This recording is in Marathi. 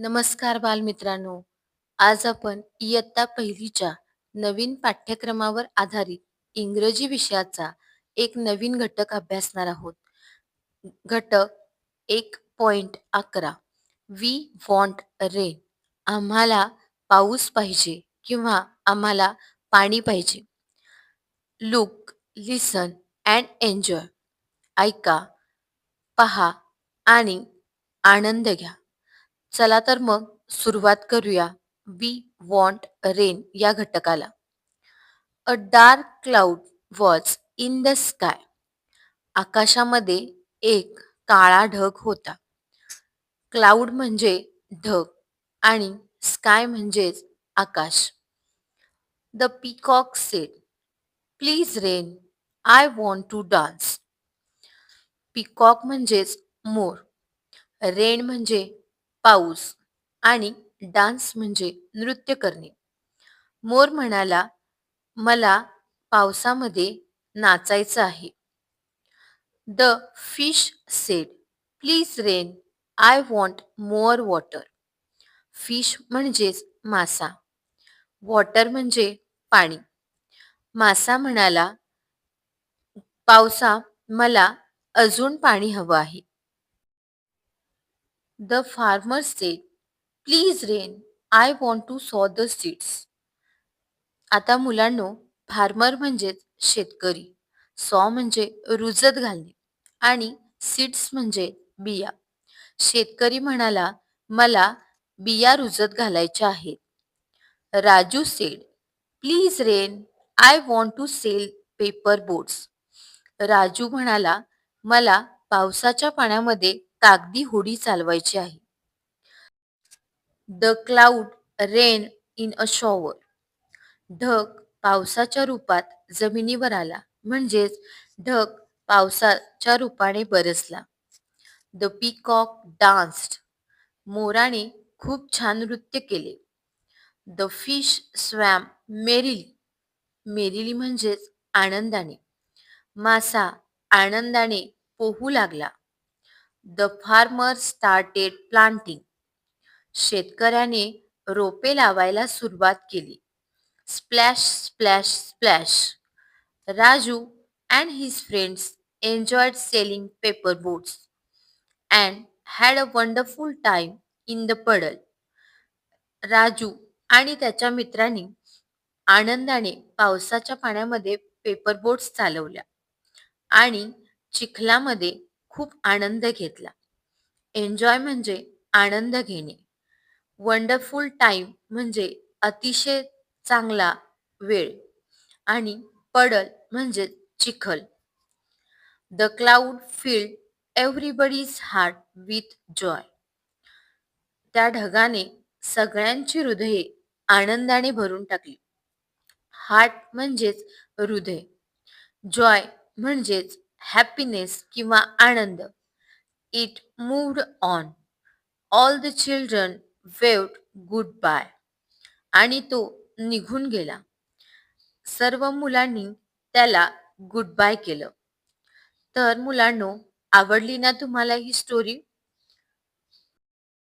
नमस्कार बालमित्रांनो. आज आपण इयत्ता पहिलीच्या नवीन पाठ्यक्रमावर आधारित इंग्रजी विषयाचा एक नवीन घटक अभ्यासणार आहोत. घटक एक पॉइंट अकरा. वी वॉन्ट रेन आम्हाला पाऊस पाहिजे किंवा आम्हाला पाणी पाहिजे. लुक लिसन अँड एन्जॉय ऐका पहा आणि आनंद घ्या. चला तर मग सुरुवात करूया. वी वॉन्ट रेन या घटकाला. A dark cloud was in the sky आकाशामध्ये एक काळा ढग होता. क्लाउड म्हणजे ढग आणि स्काय म्हणजेच आकाश. The peacock said please rain I want to dance peacock म्हणजेच मोर. रेन म्हणजे पाऊस आणि डान्स म्हणजे नृत्य करणे. मोर म्हणाला मला पावसामध्ये नाचायचं आहे. The fish said please rain I want more water. Fish म्हणजेच मासा. वॉटर म्हणजे पाणी. मासा म्हणाला पावसा मला अजून पाणी हवं आहे. The farmer said please rain I want to sow the seeds आता मुलांनो फार्मर म्हणजेच शेतकरी. सॉ म्हणजे रुजत घालणे आणि सीड्स म्हणजे बिया. शेतकरी म्हणाला मला बिया रुजत घालायच्या आहेत. Raju said please rain I want to sail paper boats Raju म्हणाला मला पावसाच्या पाण्यामध्ये कागदी होडी चालवायची आहे. The cloud rain in a shower ढग पावसाच्या रूपात जमिनीवर आला म्हणजेच ढग पावसाच्या रूपाने बरसला. द पीकॉक डान्स्ड मोराने खूप छान नृत्य केले. The fish swam merrily merrily म्हणजेच आनंदाने. मासा आनंदाने पोहू लागला. द फार्मर स्टार्टेड प्लांटिंग शेतकऱ्याने रोपे लावायला सुरुवात केली. Splash splash splash Raju and his friends enjoyed sailing paper boats and had a wonderful time in the puddle Raju आणि त्याच्या मित्रांनी आनंदाने पावसाच्या पाण्यामध्ये पेपर बोट्स चालवल्या आणि चिखलामध्ये खूप आनंद घेतला. एन्जॉय म्हणजे आनंद घेणे. वंडरफुल टाइम म्हणजे अतिशय चांगला वेळ आणि पडल म्हणजे चिखल. The cloud filled everybody's heart with joy त्या ढगाने सगळ्यांची हृदये आनंदाने भरून टाकली. हार्ट म्हणजेच हृदय. जॉय म्हणजेच हॅपीनेस किंवा आनंद. It moved on all the children waved goodbye आणि तो निघून गेला. सर्व मुलांनी त्याला गुड बाय केलं. तर मुलांनो आवडली ना तुम्हाला ही स्टोरी